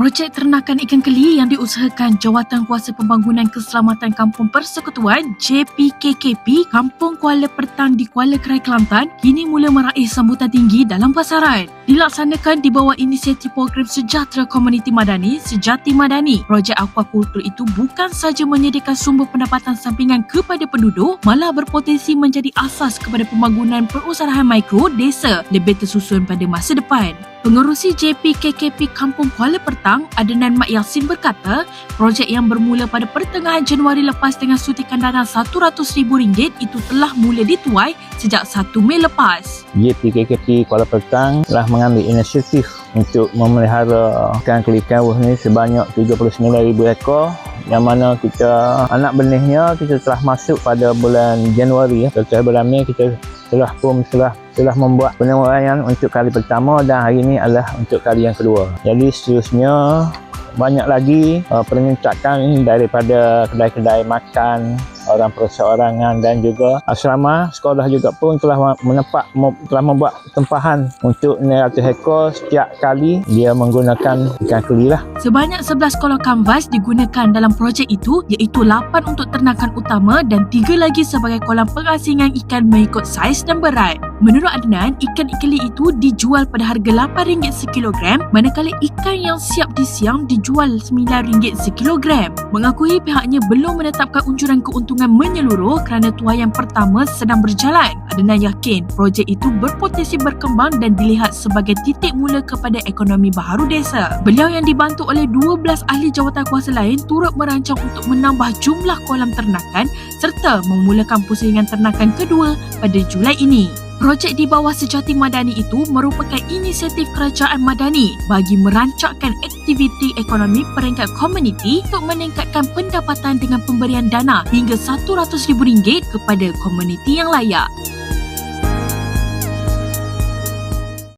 Projek ternakan ikan keli yang diusahakan Jawatan Kuasa Pembangunan Keselamatan Kampung Persekutuan JPKKP Kampung Kuala Pertang di Kuala Kerai Kelantan kini mula meraih sambutan tinggi dalam pasaran. Dilaksanakan di bawah inisiatif program Sejahtera Komuniti Madani Sejati Madani. Projek aquakultur itu bukan sahaja menyediakan sumber pendapatan sampingan kepada penduduk malah berpotensi menjadi asas kepada pembangunan perusahaan mikro desa lebih tersusun pada masa depan. Pengerusi JPKKP Kampung Kuala Pertang, Adenan Mak Yasin berkata, projek yang bermula pada pertengahan Januari lepas dengan suntikan dana RM100,000 itu telah mula dituai sejak 1 Mei lepas. JPKKP Kuala Petang telah mengambil inisiatif untuk memelihara ikan kelikan ni sebanyak 39,000 ekor yang mana kita anak benihnya kita telah masuk pada bulan Januari ya. Setelah bulan Mei kita telah pun telah telah membuat penilaian untuk kali pertama dan hari ini adalah untuk kali yang kedua. Jadi seterusnya banyak lagi uh, peningkatan daripada kedai-kedai makan orang perseorangan dan juga asrama sekolah juga pun telah menempat telah membuat tempahan untuk 900 ekor setiap kali dia menggunakan ikan keli lah. Sebanyak 11 sekolah kanvas digunakan dalam projek itu iaitu 8 untuk ternakan utama dan 3 lagi sebagai kolam pengasingan ikan mengikut saiz dan berat. Menurut Adnan, ikan ikeli itu dijual pada harga RM8 sekilogram manakala ikan yang siap disiang dijual RM9 sekilogram. Mengakui pihaknya belum menetapkan unjuran keuntungan menyeluruh kerana tuaian pertama sedang berjalan. Adnan yakin projek itu berpotensi berkembang dan dilihat sebagai titik mula kepada ekonomi baharu desa. Beliau yang dibantu oleh 12 ahli jawatan kuasa lain turut merancang untuk menambah jumlah kolam ternakan serta memulakan pusingan ternakan kedua pada Julai ini. Projek di bawah Sejati Madani itu merupakan inisiatif kerajaan Madani bagi merancangkan aktiviti ekonomi peringkat komuniti untuk meningkatkan pendapatan dengan pemberian dana hingga RM100,000 kepada komuniti yang layak.